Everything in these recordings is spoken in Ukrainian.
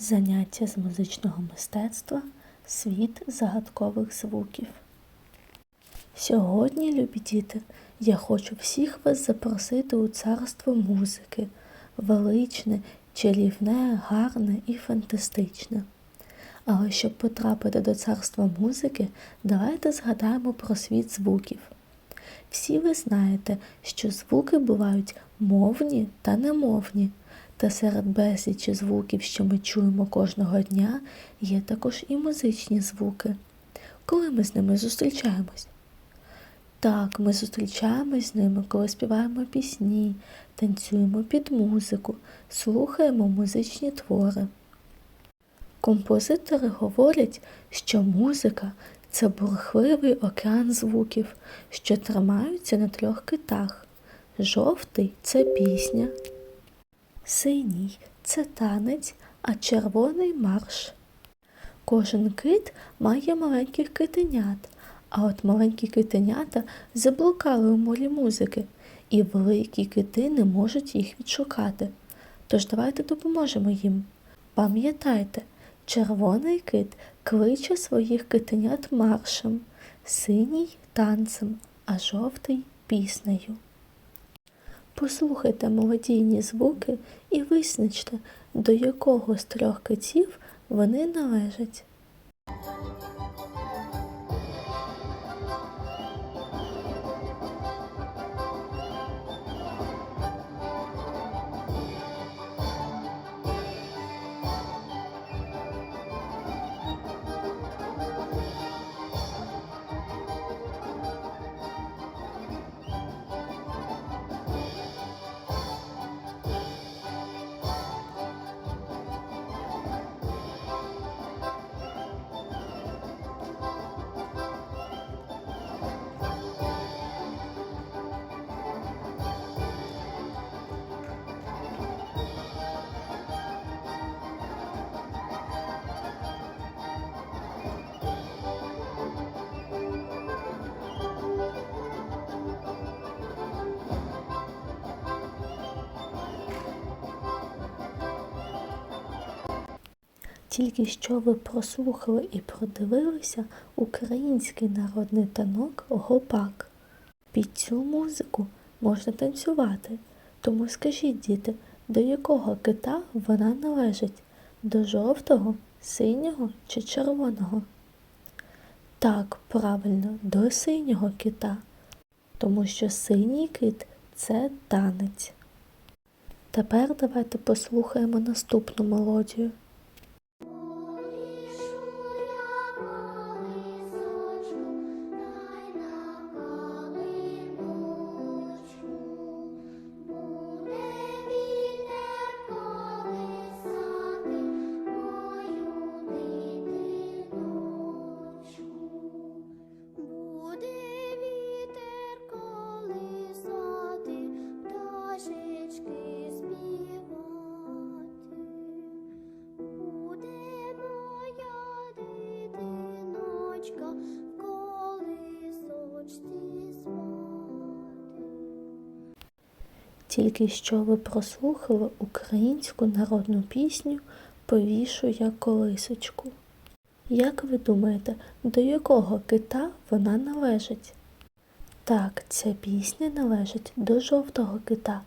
Заняття з музичного мистецтва Світ загадкових звуків. Сьогодні, любі діти, я хочу всіх вас запросити у царство музики, величне, чарівне, гарне і фантастичне. Але щоб потрапити до царства музики, давайте згадаємо про світ звуків. Всі ви знаєте, що звуки бувають мовні та немовні. Та серед безлічі звуків, що ми чуємо кожного дня, є також і музичні звуки. Коли ми з ними зустрічаємось? Так, ми зустрічаємось з ними, коли співаємо пісні, танцюємо під музику, слухаємо музичні твори. Композитори говорять, що музика це бурхливий океан звуків, що тримаються на трьох китах. Жовтий це пісня, синій це танець, а червоний марш. Кожен кит має маленьких китенят, а от маленькі китенята заблукали у морі музики, і великі кити не можуть їх відшукати. Тож давайте допоможемо їм. Пам'ятайте, червоний кит кличе своїх китенят маршем, синій танцем, а жовтий піснею. Послухайте мелодійні звуки і визначте, до якого з трьох китів вони належать. Тільки що ви прослухали і продивилися український народний танок Гопак. Під цю музику можна танцювати. Тому скажіть, діти, до якого кита вона належить? До жовтого, синього чи червоного? Так, правильно, до синього кита, тому що синій кит це танець. Тепер давайте послухаємо наступну мелодію. Тільки що ви прослухали українську народну пісню Повішу я колисочку. Як ви думаєте, до якого кита вона належить? Так, ця пісня належить до жовтого кита,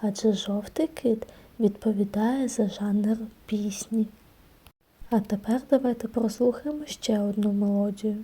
адже жовтий кит відповідає за жанр пісні. А тепер давайте прослухаємо ще одну мелодію.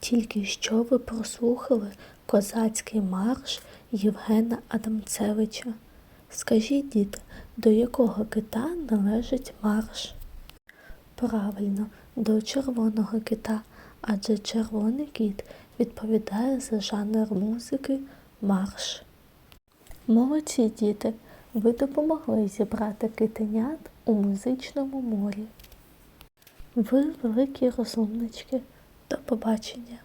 Тільки що ви прослухали Козацький марш Євгена Адамцевича. Скажіть, діти, до якого кита належить марш? Правильно, до червоного кита, адже червоний кіт відповідає за жанр музики марш. Молодці діти, ви допомогли зібрати китенят у музичному морі. Ви великі розумнички. До побачення.